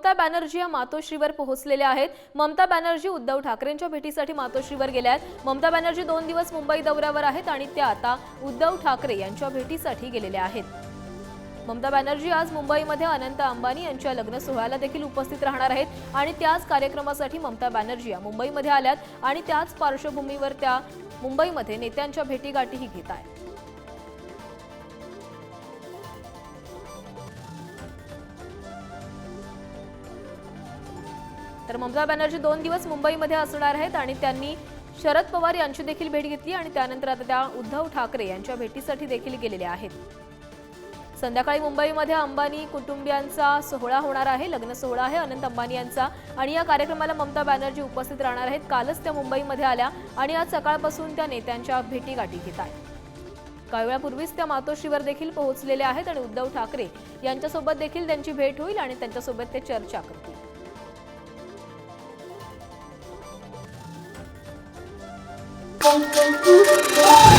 ममता बॅनर्जी या मातोश्रीवर पोहोचलेल्या आहेत. ममता बॅनर्जी उद्धव ठाकरेंच्या भेटीसाठी मातोश्रीवर गेल्या आहेत. ममता बॅनर्जी दोन दिवस मुंबई दौऱ्यावर आहेत आणि त्या आता उद्धव ठाकरे यांच्या भेटीसाठी गेलेल्या आहेत. ममता बॅनर्जी आज मुंबईमध्ये अनंत अंबानी यांच्या लग्न सोहळ्याला देखील उपस्थित राहणार आहेत आणि त्याच कार्यक्रमासाठी ममता बॅनर्जी या मुंबईमध्ये आल्यात आणि त्याच पार्श्वभूमीवर त्या मुंबईमध्ये नेत्यांच्या भेटीगाठीही घेत आहेत. तर ममता बॅनर्जी दोन दिवस मुंबईमध्ये असणार आहेत आणि त्यांनी शरद पवार यांची देखील भेट घेतली आणि त्यानंतर आता त्या उद्धव ठाकरे यांच्या भेटीसाठी देखील गेलेल्या आहेत. संध्याकाळी मुंबईमध्ये अंबानी कुटुंबियांचा सोहळा होणार आहे लग्न सोहळा आहे अनंत अंबानी यांचा. आणि या कार्यक्रमाला ममता बॅनर्जी उपस्थित राहणार आहेत. कालच त्या मुंबईमध्ये आल्या आणि आज सकाळपासून त्या नेत्यांच्या भेटीगाठी घेत आहेत. काही वेळापूर्वीच त्या मातोश्रीवर देखील पोहोचलेल्या आहेत आणि उद्धव ठाकरे यांच्यासोबत देखील त्यांची भेट होईल आणि त्यांच्यासोबत ते चर्चा करतील. Oh, oh, oh, oh, oh.